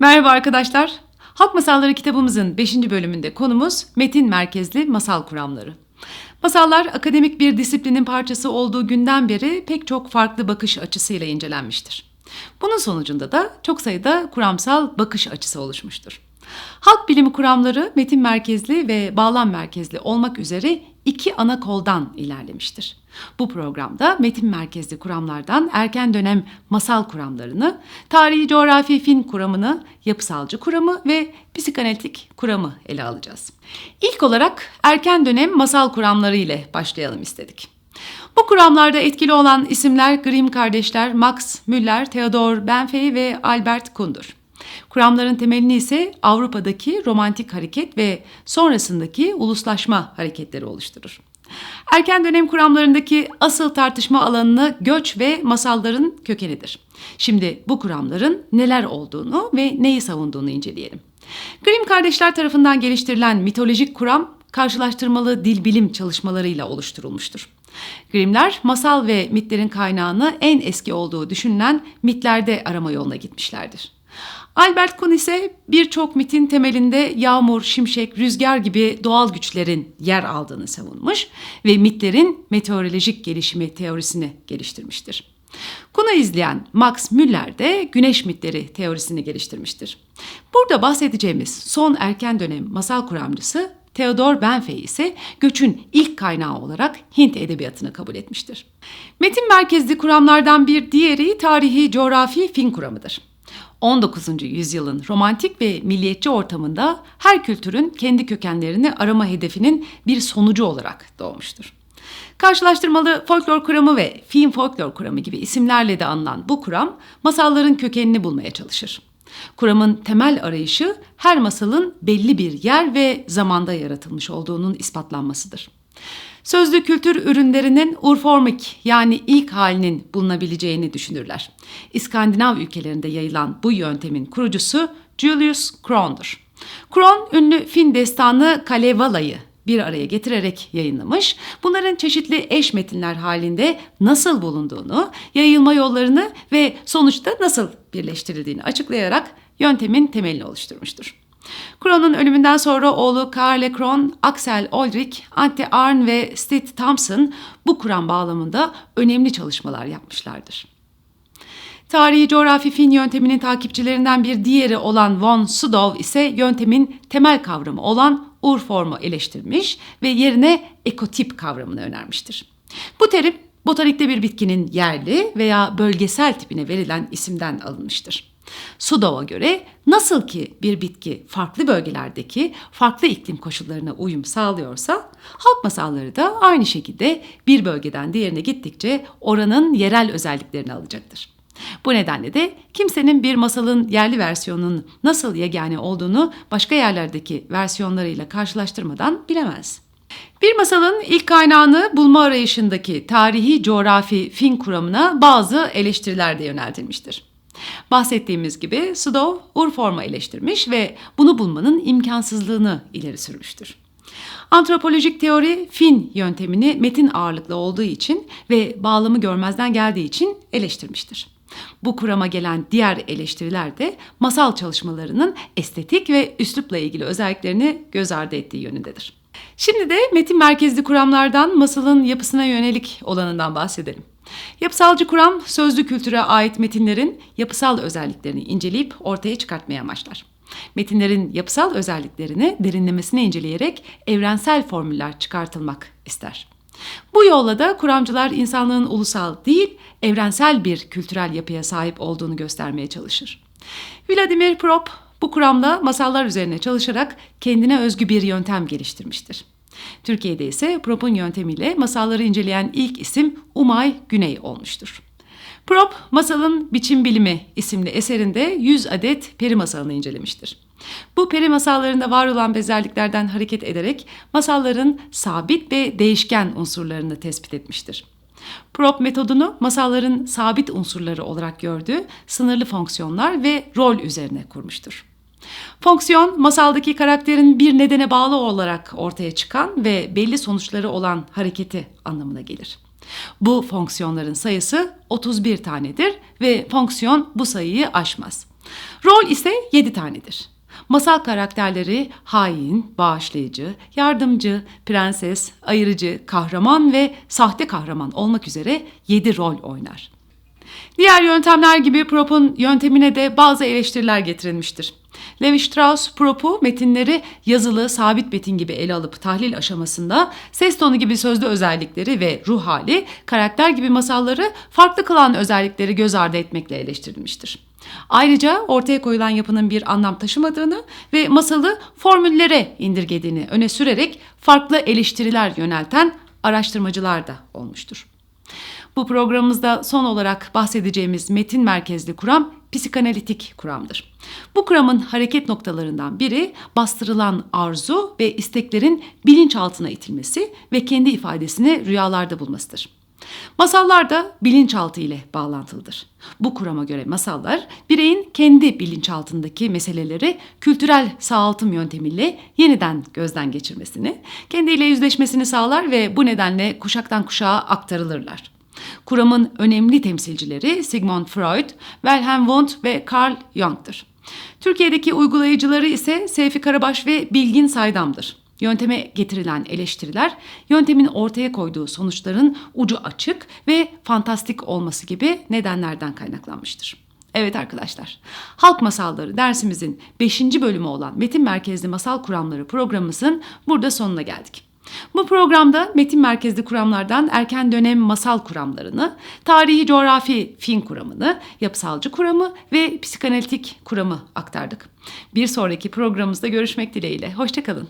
Merhaba arkadaşlar. Halk Masalları kitabımızın 5. bölümünde konumuz metin merkezli masal kuramları. Masallar akademik bir disiplinin parçası olduğu günden beri pek çok farklı bakış açısıyla incelenmiştir. Bunun sonucunda da çok sayıda kuramsal bakış açısı oluşmuştur. Halk bilimi kuramları metin merkezli ve bağlam merkezli olmak üzere iki ana koldan ilerlemiştir. Bu programda metin merkezli kuramlardan erken dönem masal kuramlarını, tarihi coğrafi fin kuramını, yapısalcı kuramı ve psikanalitik kuramı ele alacağız. İlk olarak erken dönem masal kuramları ile başlayalım istedik. Bu kuramlarda etkili olan isimler Grimm kardeşler, Max Müller, Theodor Benfey ve Albert Kuhn'dur. Kuramların temelini ise Avrupa'daki romantik hareket ve sonrasındaki uluslaşma hareketleri oluşturur. Erken dönem kuramlarındaki asıl tartışma alanını göç ve masalların kökenidir. Şimdi bu kuramların neler olduğunu ve neyi savunduğunu inceleyelim. Grimm kardeşler tarafından geliştirilen mitolojik kuram karşılaştırmalı dil bilim çalışmalarıyla oluşturulmuştur. Grimmler masal ve mitlerin kaynağını en eski olduğu düşünülen mitlerde arama yoluna gitmişlerdir. Albert Kuhn ise birçok mitin temelinde yağmur, şimşek, rüzgar gibi doğal güçlerin yer aldığını savunmuş ve mitlerin meteorolojik gelişimi teorisini geliştirmiştir. Kuhn'u izleyen Max Müller de güneş mitleri teorisini geliştirmiştir. Burada bahsedeceğimiz son erken dönem masal kuramcısı Theodor Benfey ise göçün ilk kaynağı olarak Hint edebiyatını kabul etmiştir. Metin merkezli kuramlardan bir diğeri tarihi coğrafi fin kuramıdır. 19. yüzyılın romantik ve milliyetçi ortamında her kültürün kendi kökenlerini arama hedefinin bir sonucu olarak doğmuştur. Karşılaştırmalı folklor kuramı ve film folklor kuramı gibi isimlerle de anılan bu kuram masalların kökenini bulmaya çalışır. Kuramın temel arayışı her masalın belli bir yer ve zamanda yaratılmış olduğunun ispatlanmasıdır. Sözlü kültür ürünlerinin urformik yani ilk halinin bulunabileceğini düşünürler. İskandinav ülkelerinde yayılan bu yöntemin kurucusu Julius Kroon'dur. Kroon ünlü Fin destanı Kalevala'yı bir araya getirerek yayınlamış. Bunların çeşitli eş metinler halinde nasıl bulunduğunu, yayılma yollarını ve sonuçta nasıl birleştirildiğini açıklayarak yöntemin temelini oluşturmuştur. Kroon'un ölümünden sonra oğlu Karl Kroon, Axel Ulrich, Ante Arn ve Steve Thompson bu Kur'an bağlamında önemli çalışmalar yapmışlardır. Tarihi coğrafi fin yönteminin takipçilerinden bir diğeri olan von Sydow ise yöntemin temel kavramı olan urformu eleştirmiş ve yerine ekotip kavramını önermiştir. Bu terim botanikte bir bitkinin yerli veya bölgesel tipine verilen isimden alınmıştır. Sudov'a göre nasıl ki bir bitki farklı bölgelerdeki farklı iklim koşullarına uyum sağlıyorsa halk masalları da aynı şekilde bir bölgeden diğerine gittikçe oranın yerel özelliklerini alacaktır. Bu nedenle de kimsenin bir masalın yerli versiyonunun nasıl yegane olduğunu başka yerlerdeki versiyonlarıyla karşılaştırmadan bilemez. Bir masalın ilk kaynağını bulma arayışındaki tarihi coğrafi fin kuramına bazı eleştiriler de yöneltilmiştir. Bahsettiğimiz gibi Stowe Urform'u eleştirmiş ve bunu bulmanın imkansızlığını ileri sürmüştür. Antropolojik teori fin yöntemini metin ağırlıklı olduğu için ve bağlamı görmezden geldiği için eleştirmiştir. Bu kurama gelen diğer eleştiriler de masal çalışmalarının estetik ve üslupla ilgili özelliklerini göz ardı ettiği yönündedir. Şimdi de metin merkezli kuramlardan masalın yapısına yönelik olanından bahsedelim. Yapısalcı kuram sözlü kültüre ait metinlerin yapısal özelliklerini inceleyip ortaya çıkartmaya amaçlar. Metinlerin yapısal özelliklerini derinlemesine inceleyerek evrensel formüller çıkartılmak ister. Bu yolla da kuramcılar insanlığın ulusal değil, evrensel bir kültürel yapıya sahip olduğunu göstermeye çalışır. Vladimir Prop bu kuramda masallar üzerine çalışarak kendine özgü bir yöntem geliştirmiştir. Türkiye'de ise Prop'un yöntemiyle masalları inceleyen ilk isim Umay Güney olmuştur. Prop, Masalın Biçim Bilimi isimli eserinde 100 adet peri masalını incelemiştir. Bu peri masallarında var olan benzerliklerden hareket ederek masalların sabit ve değişken unsurlarını tespit etmiştir. Prop metodunu masalların sabit unsurları olarak gördüğü sınırlı fonksiyonlar ve rol üzerine kurmuştur. Fonksiyon, masaldaki karakterin bir nedene bağlı olarak ortaya çıkan ve belli sonuçları olan hareketi anlamına gelir. Bu fonksiyonların sayısı 31 tanedir ve fonksiyon bu sayıyı aşmaz. Rol ise 7 tanedir. Masal karakterleri hain, bağışlayıcı, yardımcı, prenses, ayırıcı, kahraman ve sahte kahraman olmak üzere 7 rol oynar. Diğer yöntemler gibi Prop'un yöntemine de bazı eleştiriler getirilmiştir. Levi Strauss, Prop'u metinleri yazılı, sabit metin gibi ele alıp tahlil aşamasında ses tonu gibi sözlü özellikleri ve ruh hali, karakter gibi masalları farklı kılan özellikleri göz ardı etmekle eleştirilmiştir. Ayrıca ortaya koyulan yapının bir anlam taşımadığını ve masalı formüllere indirgediğini öne sürerek farklı eleştiriler yönelten araştırmacılar da olmuştur. Bu programımızda son olarak bahsedeceğimiz metin merkezli kuram psikanalitik kuramdır. Bu kuramın hareket noktalarından biri bastırılan arzu ve isteklerin bilinçaltına itilmesi ve kendi ifadesini rüyalarda bulmasıdır. Masallar da bilinçaltı ile bağlantılıdır. Bu kurama göre masallar bireyin kendi bilinçaltındaki meseleleri kültürel sağaltım yöntemiyle yeniden gözden geçirmesini, kendiyle yüzleşmesini sağlar ve bu nedenle kuşaktan kuşağa aktarılırlar. Kuramın önemli temsilcileri Sigmund Freud, Wilhelm Wundt ve Carl Jung'tur. Türkiye'deki uygulayıcıları ise Seyfi Karabaş ve Bilgin Saydam'dır. Yönteme getirilen eleştiriler, yöntemin ortaya koyduğu sonuçların ucu açık ve fantastik olması gibi nedenlerden kaynaklanmıştır. Evet arkadaşlar, Halk Masalları dersimizin 5. bölümü olan Metin Merkezli Masal Kuramları programımızın burada sonuna geldik. Bu programda metin merkezli kuramlardan erken dönem masal kuramlarını, tarihi coğrafi fin kuramını, yapısalcı kuramı ve psikanalitik kuramı aktardık. Bir sonraki programımızda görüşmek dileğiyle. Hoşçakalın.